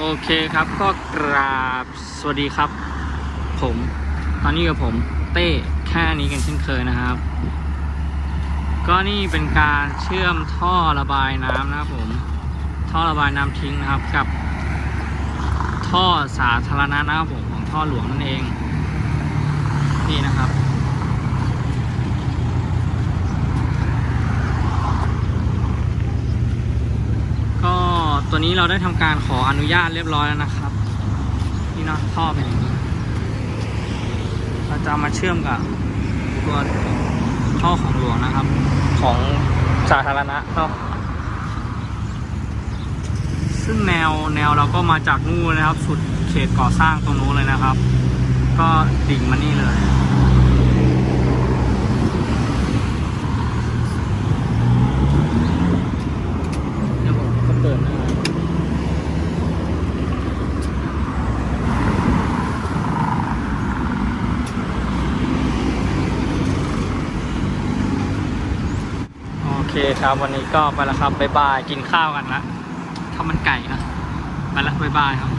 โอเคครับก็กราบสวัสดีครับ ผม ตอนนี้กับผมเต้แค่นี้กันเช่นเคยนะครับ ก็นี่เป็นการเชื่อมท่อระบายน้ำนะครับผม ท่อระบายน้ำทิ้งนะครับกับ ท่อสาธารณะนะครับผมของท่อหลวงนั่นเอง นี่นะครับ ก็ ตัวนี้เราได้ทำการขออนุญาตเรียบร้อยแล้วนะครับ นี่เนาะท่อเป็นอย่างนี้ เราจะเอามาเชื่อมกับตัวท่อของหลวงนะครับ ของสาธารณะเนาะซึ่งแนวแนวเราก็มาจากนู่นนะครับ สุดเขตก่อสร้างตรงนู้นเลยนะครับ ก็ดิ่งมานี่เลย เดี๋ยวผมก็เปิดนะครับโอ เคครับวันนี้ก็ไปแล้วครับบ๊ายบายกินข้าวกันละข้าวมันไก่นะไปละบ๊ายบายครับ